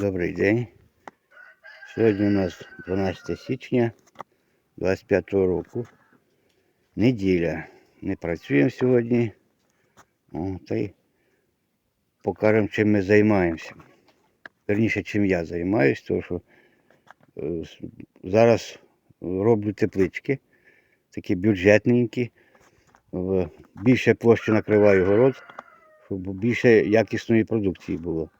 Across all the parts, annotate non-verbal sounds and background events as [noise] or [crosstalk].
Добрий день. Сьогодні у нас 12 січня 25 року. Неділя. Не працюємо сьогодні. О, та й покажемо, чим ми займаємося. Верніше, чим я займаюся, тому що е, зараз роблю теплички, такі бюджетненькі. Більше площі накриваю город, щоб більше якісної продукції було.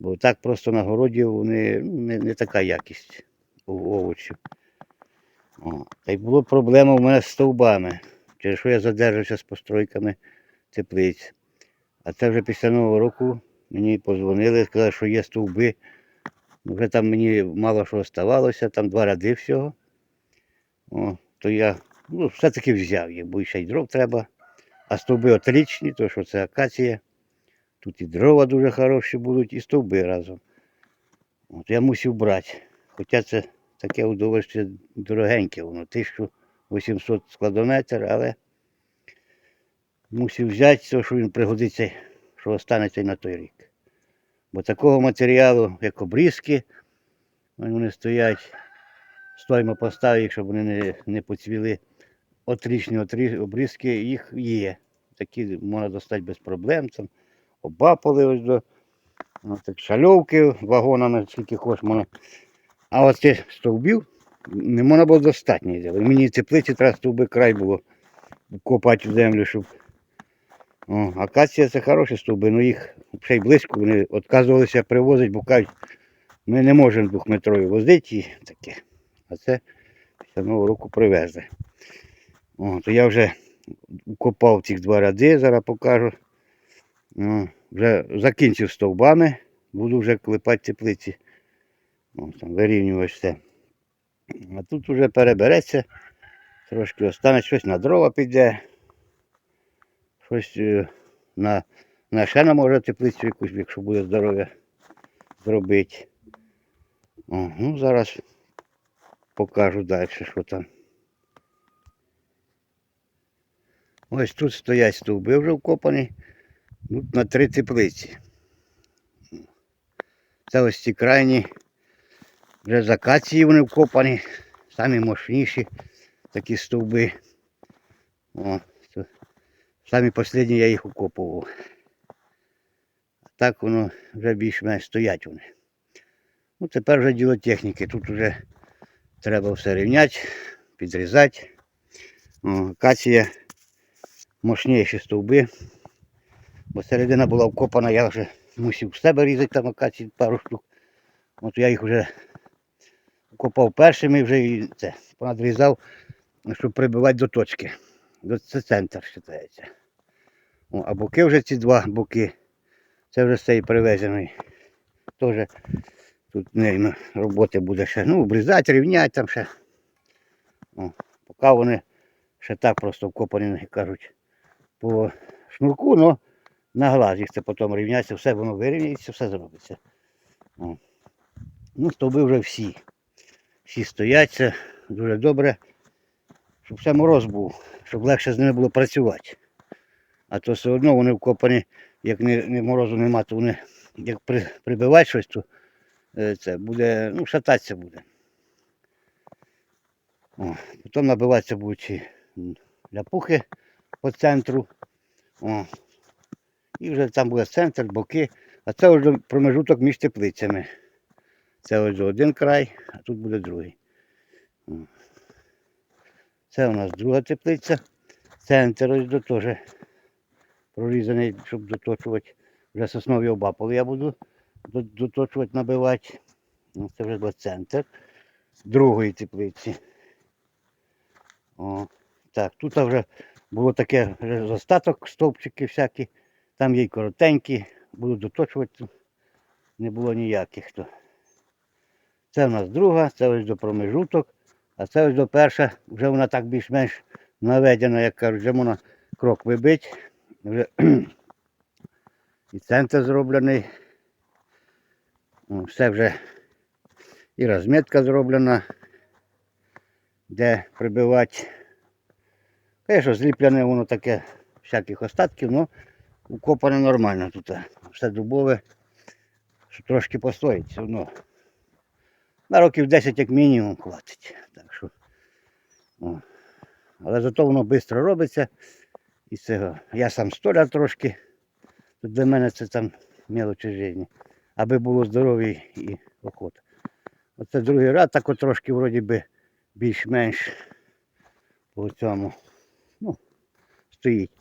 Бо так просто на городі вони ну, не, не така якість у овочів. О, та й була проблема у мене з стовбами, через що я задержався з постройками теплиць. А це вже після Нового року мені подзвонили, сказали, що є стовби. Вже там мені мало що оставалося, там два ряди всього. О, то я ну, все-таки взяв їх, бо ще й дров треба. А стовби отлічні, то що це акація. Тут і дрова дуже хороші будуть, і стовби разом. От я мусив брати. Хоча це таке удовольствие дорогеньке, воно 1800 складометр, але мусив взяти, то, що він пригодиться, що останеться на той рік. Бо такого матеріалу, як обрізки, вони стоять, стоїмо поставити, щоб вони не, не поцвіли. Отрічні отрі- обрізки, їх є. Такі можна достати без проблем. Там обапали ось до ну, шальовки вагонами, скільки хоч. А от цих стовбів не можна було ніде. І Мені теплиці треба стовби край було копати в землю, щоб. О, акація це хороші стовби, але їх ще й близько вони відказувалися привозити, бо кажуть, ми не можемо двохметрові возити і таке. А це після нового року привезли. О, то я вже копав ці два ряди, зараз покажу. О, вже закінчив стовбами, буду вже клепати теплиці. О, там, вирівнювати все. А тут вже перебереться, трошки остане, щось на дрова піде, щось е, на, на ще на може теплицю якусь, якщо буде здоров'я зробити. О, ну зараз покажу далі, що там. Ось тут стоять стовби вже вкопані. Тут на три теплиці. Це ось ці крайні. Вже з акації вони вкопані. Самі мощніші такі стовби. О, самі останні я їх укопував. Так воно вже більш-менш стоять вони. Ну тепер вже діло техніки. Тут вже треба все рівняти, підрізати. О, акація мощніші стовби. Бо середина була вкопана, я вже мусив в себе різати там акації пару штук. От я їх вже копав першими вже і це понадрізав, щоб прибивати до точки. Це центр вважається. А боки вже ці два боки. Це вже з цієї привезеної. Тут не, роботи буде ще. Ну, обрізати, рівняти там ще. О, поки вони ще так просто вкопані, кажуть, по шнурку, але на глаз їх це потім рівняється, все воно вирівняється, все зробиться. О. Ну, стовби вже всі. Всі стоять, це дуже добре, щоб все мороз був, щоб легше з ними було працювати. А то все одно вони вкопані, як не, не морозу нема, то вони як при, прибивати щось, то е, це буде, ну, шататися буде. О, потім набиватися будуть ляпухи по центру. О. І вже там буде центр, боки. А це вже промежуток між теплицями. Це ось один край, а тут буде другий. Це у нас друга теплиця. Центр ось до теж прорізаний, щоб доточувати. Вже соснові обапали я буду доточувати, набивати. Ну, Це вже буде центр другої теплиці. О, так, тут вже було таке вже остаток, стовпчики всякі. Там є й коротенькі, буду доточувати, не було ніяких. То. Це в нас друга, це ось до промежуток, а це ось до перша, вже вона так більш-менш наведена, як кажуть, вже можна крок вибити. Вже [clears throat] і центр зроблений. Все вже і розмітка зроблена, де прибивати. Звісно, зліплене воно таке всяких остатків, але укопане нормально тут. Все дубове. що трошки постоїть все одно. На років 10 як мінімум хватить. Так що. Але зато воно швидко робиться. І цього. Я сам столяр трошки. Тут для мене це там мелочі житті. Аби було здоров'я і охота. Оце другий раз так от трошки вроді би більш-менш по цьому. Ну, стоїть.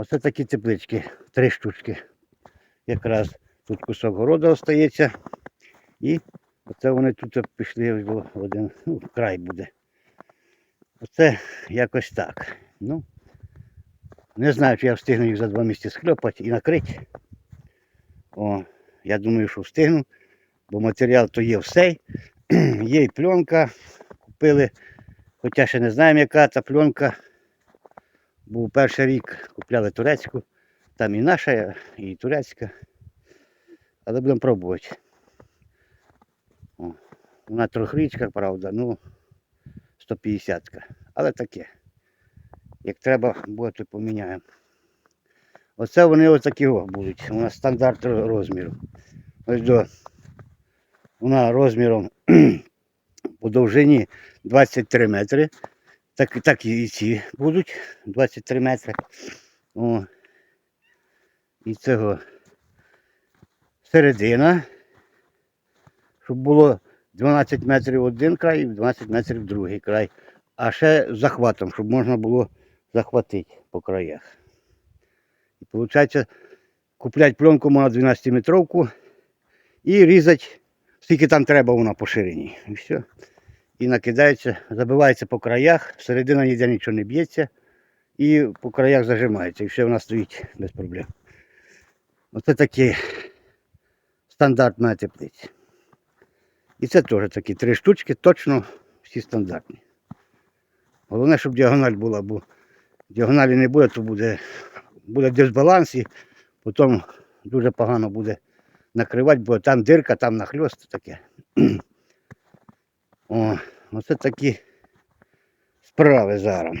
Оце такі теплички, три штучки. Якраз тут кусок городу остається. І оце вони тут пішли в один ну, край буде. Оце якось так. Ну, не знаю, чи я встигну їх за два місяці скльопати і накрити. О, я думаю, що встигну, бо матеріал то є все. [clears throat] Є і пленка. Купили, хоча ще не знаємо, яка та пленка. Був перший рік, купляли турецьку. Там і наша, і турецька. Але будемо пробувати. О, вона трьохрічка, правда, ну 150-ка. Але таке. Як треба буде, то поміняємо. Оце вони отакі будуть. У нас стандарт розміру. Ось до. Вона розміром [clears throat] по довжині 23 метри. Так, так і ці будуть 23 метри. О. І цього середина. Щоб було 12 метрів один край і 12 метрів другий край. А ще захватом, щоб можна було захватити по краях. І виходить, купляти пленку можна 12 метровку і різати, скільки там треба вона по ширині. І все. І накидається, забивається по краях, середина ніде нічого не б'ється. І по краях зажимається. І все вона стоїть без проблем. Оце такі стандартна теплиця. І це теж такі три штучки, точно всі стандартні. Головне, щоб діагональ була, бо діагоналі не буде, то буде, буде дисбаланс і потім дуже погано буде накривати, бо там дирка, там нахльост таке. О, оце такі справи зараз.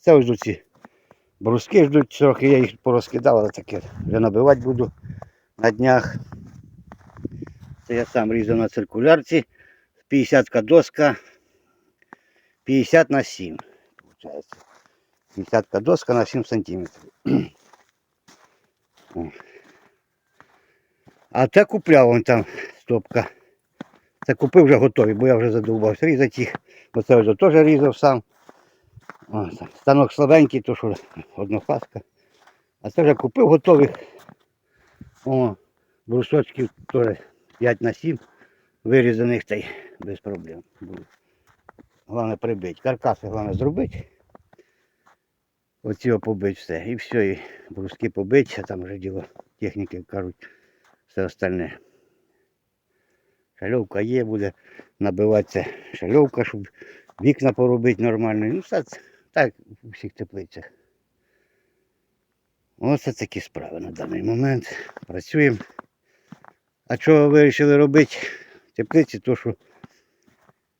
Це ось ці бруски ждуть трохи, я їх порозкидав, але таке вже набивати буду на днях. Це я сам різав на циркулярці. 50 доска 50 на 7. Получається. 50 доска на 7 сантиметрів. А те купляв вон там стопка. Це купив вже готові, бо я вже задовбався різати їх. Бо це вже теж різав сам. О. Станок слабенький, то що однофаска. А це вже купив готових. О, брусочків теж 5 на 7 вирізаних та й без проблем. Головне прибити. Каркаси головне зробити. Оці побити все. І все, і бруски побити, а там вже діло техніки кажуть, все остальне. Шальовка є, буде набиватися шальовка, щоб вікна поробити нормально. Ну, все так у всіх теплицях. Оце такі справи на даний момент. Працюємо. А що вирішили робити в теплиці, то що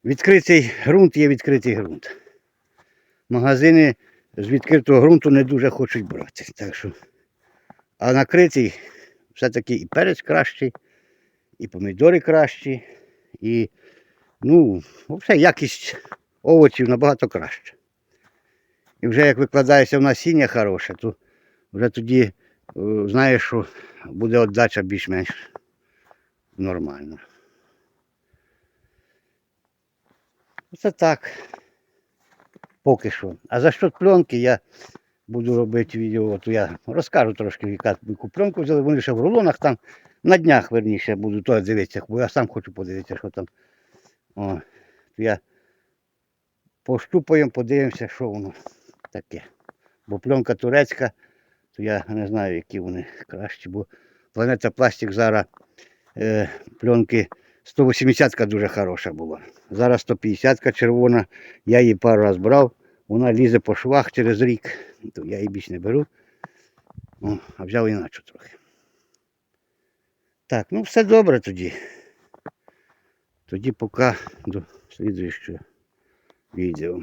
відкритий ґрунт є відкритий ґрунт. Магазини з відкритого ґрунту не дуже хочуть брати. Так що, а накритий все-таки і перець кращий, і помідори кращі, і ну, взагалі якість овочів набагато краще. І вже як викладається в насіння хороше, то вже тоді е, знаєш, що буде віддача більш-менш нормальна. Це так. Поки що. А за що пленки я буду робити відео, то я розкажу трошки, яка пленку взяли. Вони ще в рулонах там на днях, верніше, буду то дивитися, бо я сам хочу подивитися, що там. О, я пощупаємо, подивимося, що воно таке. Бо пленка турецька, то я не знаю, які вони кращі, бо планета пластик зараз е, пленки 180 дуже хороша була. Зараз 150 червона. Я її пару раз брав. Вона лізе по швах через рік. То я її більш не беру. О, а взяв іначе трохи. Так, ну все добре тоді. Тоді поки до слідуючого відео.